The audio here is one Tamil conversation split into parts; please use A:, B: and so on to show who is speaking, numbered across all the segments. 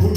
A: Put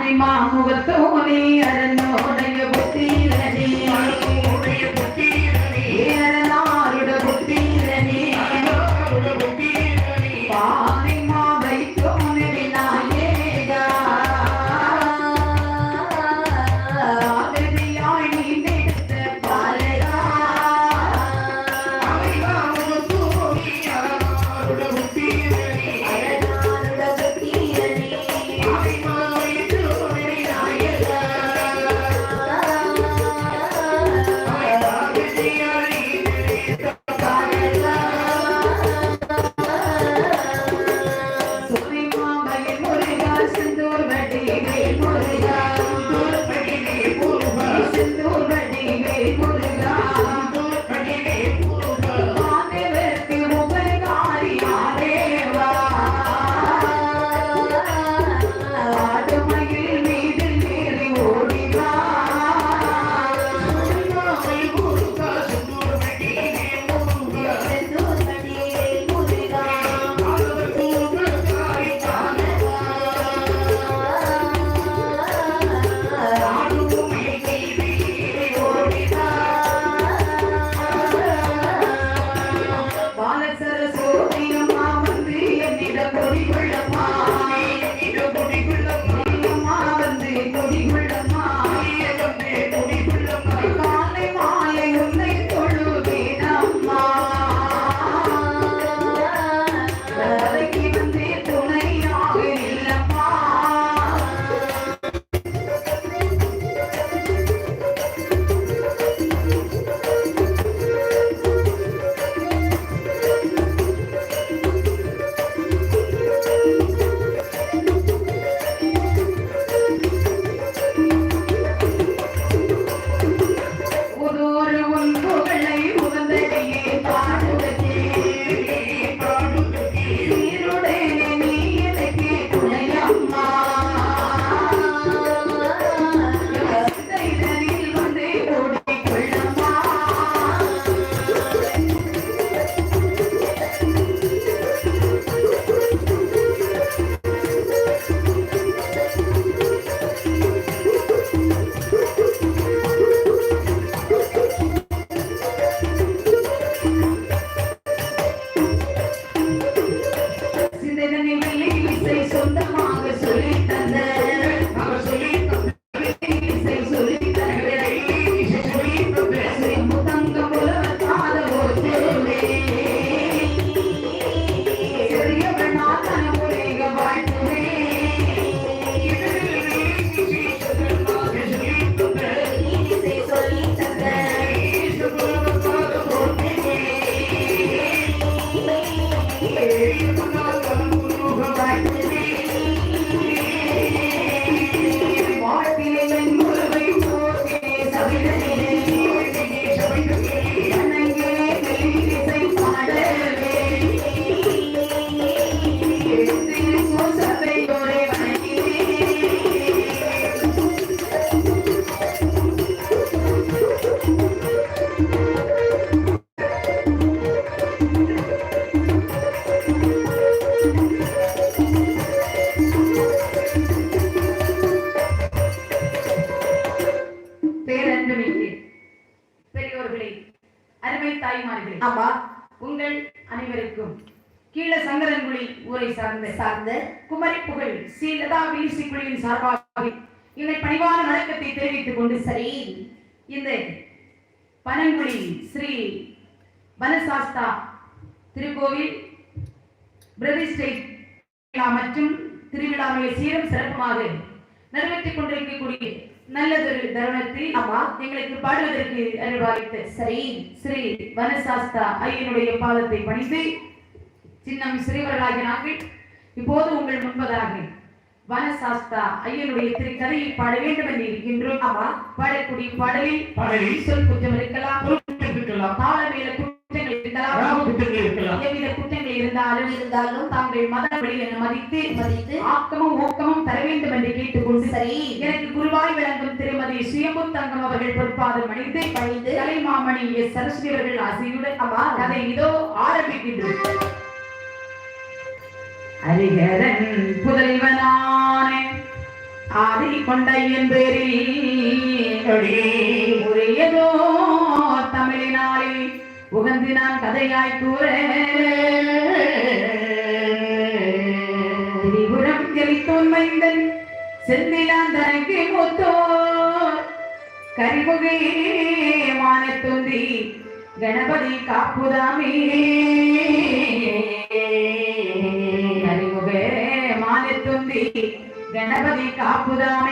A: மாமுகத்தோனே அரண்மோடைய புத்திரனே. Thank
B: you.
A: ஆமா
B: உங்கள் அனைவருக்கும் கீழ சங்கரன்குழி ஊரை சார்ந்த
A: சார்ந்த
B: குமரி புகழ் ஸ்ரீ லதா விலிசி குழுவின் சார்பாக என்னை பணிவான வணக்கத்தை தெரிவித்துக் கொண்டு
A: சரி
B: இந்த பனங்குடி ஸ்ரீ வனசாஸ்தா திருக்கோவில் பிரதிஷ்டை மற்றும் திருவிழாவை சீரும் சிறப்புமாக நிறைவேற்றிக் கொண்டிருக்கக்கூடிய நல்லதொரு தருணத்தில்
A: ஆமா
B: எங்களுக்கு பாடுவதற்கு அருள்வாய்த்த.
A: சரி
B: ஸ்ரீ வனசாஸ்தா ஐயனுடைய பாதத்தை பணிந்து சின்னம் சிறியவர்களாகிய நாங்கள் இப்போது உங்கள் முன்பதாக வனசாஸ்தா ஐயனுடைய திருக்கதையை பாட வேண்டும் என்று இருக்கின்றோம்.
A: ஆமா
B: பாடக்கூடிய பாடலில்
C: பாடலில்
B: சொல் குற்றம் இருக்கலாம்.
C: இருக்கலாம்.
B: தாள மேல குற்றங்கள் இருக்கலாம். எவ்வித குற்றங்கள் இருந்தாலும்
A: இருந்தாலும்
B: தாங்கள் மத வழி மதித்து
A: மதித்து
B: ஆக்கமும் ஊக்கமும் தர வேண்டும் என்று கேட்டுக்கொண்டு
A: சரி
B: எனக்கு குருவாய் விளங்கும் திருமதி சுயமுத்தங்கம் அவர்கள் பொறுப்பாதம் அணிந்து
A: பணிந்து
B: கலைமாமணி எஸ் சரஸ்வதி அவர்கள் ஆசையுடன்
A: அவா
B: அதை இதோ ஆரம்பிக்கின்றோம். ஹரிஹரன் புதல்வனானே ஆதி கொண்ட பேரில் உரியதோ தமிழினாலே உகந்தினான் கதையாய் கூற திரிபுரம் ஜெலித்தோன் மைந்தன் செந்திலான் தனக்கு மூத்தோர் கரிமுகே மானத்துந்தி கணபதி காப்புதாமே கரிமுகே மானத்துந்தி கணபதி காப்புதாமே